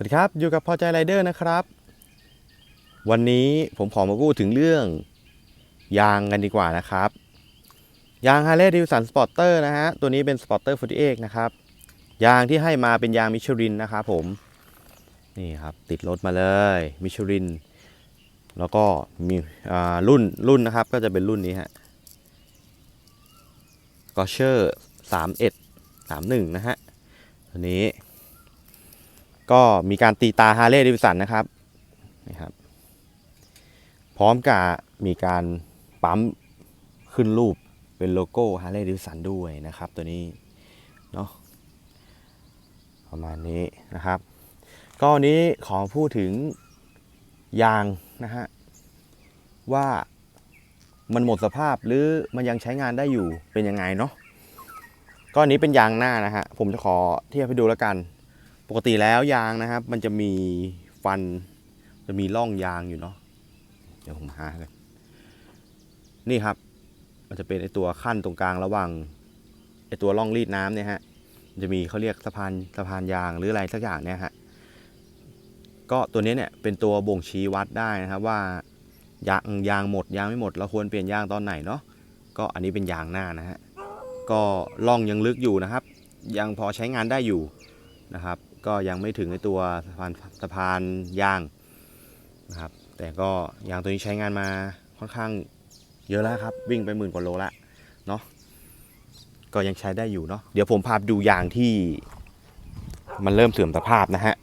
สวัสดีครับอยู่กับพอใจไรเดอร์นะครับ วันนี้ผมขอมาพูดถึงเรื่อง ยางกันดีกว่านะครับ ยาง Harley Davidson Sporter นะฮะตัวนี้เป็น Sporter 48นะครับ ยางที่ให้มาเป็นยางมิชลินนะครับผม นี่ครับติดรถมาเลยมิชลิน แล้วก็มีอ่ารุ่นรุ่นนะครับ ก็จะเป็นรุ่นนี้ฮะกอเชอร์31 31นะฮะตัวนี้ ก็มีการตีตาฮาร์เลย์ดิวิสันนะครับนี่ครับ พร้อมกับมีการปั๊มขึ้นรูปเป็นโลโก้ฮาร์เลย์ดิวิสันด้วยนะครับตัวนี้เนาะประมาณนี้นะครับ ก็วันนี้ขอพูดถึงยางนะฮะว่ามันหมดสภาพหรือมันยังใช้งานได้อยู่เป็นยังไงเนาะก็อันนี้เป็นยางหน้านะฮะผมจะขอเทียบให้ดูแล้วกัน ปกติแล้วยางนะครับ มันจะมีฟัน จะมีร่องยางอยู่เนาะเดี๋ยวผมหากันนี่ครับ มันจะเป็นไอตัวขั้นตรงกลางระหว่างไอตัวร่องรีดน้ำเนี่ยฮะมันจะมีเขาเรียกสะพานสะพานยางหรืออะไรสักอย่างเนี่ยฮะก็ตัวนี้เนี่ยเป็นตัวบ่งชี้วัดได้นะครับว่ายางยางหมดยางไม่หมดเราควรเปลี่ยนยางตอนไหนเนาะก็อันนี้เป็นยางหน้านะฮะก็ร่องยังลึกอยู่นะครับ ยังพอใช้งานได้อยู่นะครับ ก็ยังไม่ถึงในตัวสะพานสะพานยางนะครับ แต่ก็ยางตัวนี้ใช้งานมาค่อนข้างเยอะแล้วครับ วิ่งไปหมื่นกว่าโลละเนาะก็ยังใช้ได้อยู่เนาะเดี๋ยวผมพาดูยางที่ มันเริ่มเสื่อมสภาพนะฮะ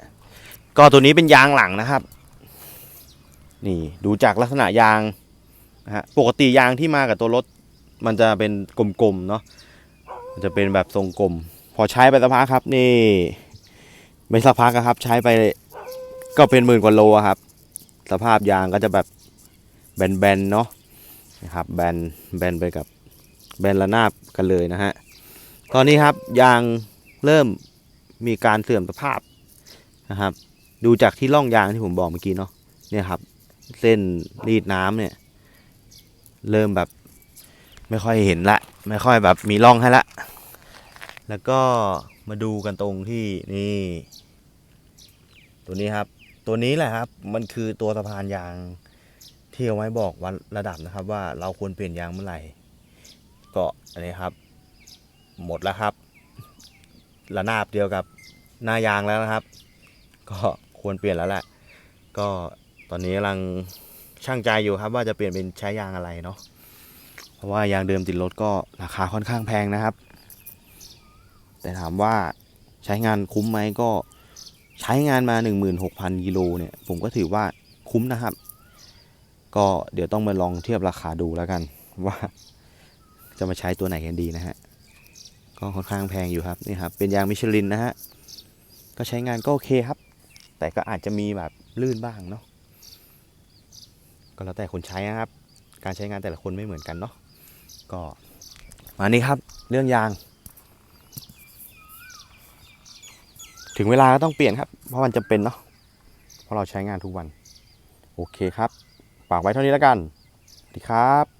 ก็ตัวนี้เป็นยางหลังนะครับ นี่ดูจากลักษณะยางนะฮะปกติยางที่มากับตัวรถ มันจะเป็นกลมๆเนาะมันจะเป็นแบบทรงกลม พอใช้ไปสักพักครับนี่ ไม่สักพักอะครับ ใช้ไปก็เป็นหมื่นกว่าโลครับ สภาพยางก็จะแบบแบนๆเนาะนะครับแบนแบนไปกับแบนระนาบกันเลยนะฮะตอนนี้ครับยางเริ่มมีการเสื่อมสภาพนะครับ ดูจากที่ร่องยางที่ผมบอกเมื่อกี้เนาะเนี่ยครับ เส้นรีดน้ำเนี่ย เริ่มแบบไม่ค่อยเห็นละ ไม่ค่อยแบบมีร่องให้ละ แล้วก็ มาดูกันตรงที่นี่ ตัวนี้ครับ ตัวนี้แหละครับ มันคือตัวสะพานยางที่เอาไว้บอกวัดระดับนะครับ ว่าเราควรเปลี่ยนยางเมื่อไหร่ก็อันนี้ครับ หมดแล้วครับระนาบเดียวกับหน้ายางแล้วนะครับ ก็ควรเปลี่ยนแล้วแหละ ก็ตอนนี้กำลังช่างใจอยู่ครับ ว่าจะเปลี่ยนเป็นใช้ยางอะไรเนาะเพราะว่ายางเดิมติดรถก็ราคาค่อนข้างแพงนะครับ แต่ถามว่าใช้งานคุ้มไหมก็ใช้งานมา 16,000กิโลเนี่ย ผมก็ถือว่าคุ้มนะครับ ก็เดี๋ยวต้องมาลองเทียบราคาดูแล้วกัน ว่าจะมาใช้ตัวไหนกันดีนะฮะ ก็ค่อนข้างแพงอยู่ครับนี่ครับ เป็นยางมิชลินนะฮะ ก็ใช้งานก็โอเคครับ แต่ก็อาจจะมีแบบลื่นบ้างเนาะก็แล้วแต่คนใช้นะครับ การใช้งานแต่ละคนไม่เหมือนกันเนาะก็มานี่ครับ เรื่องยาง ถึงเวลาก็ต้องเปลี่ยนครับ เพราะมันจำเป็นเนาะเพราะเราใช้งานทุกวัน โอเคครับฝากไว้เท่านี้แล้วกันสวัสดีครับ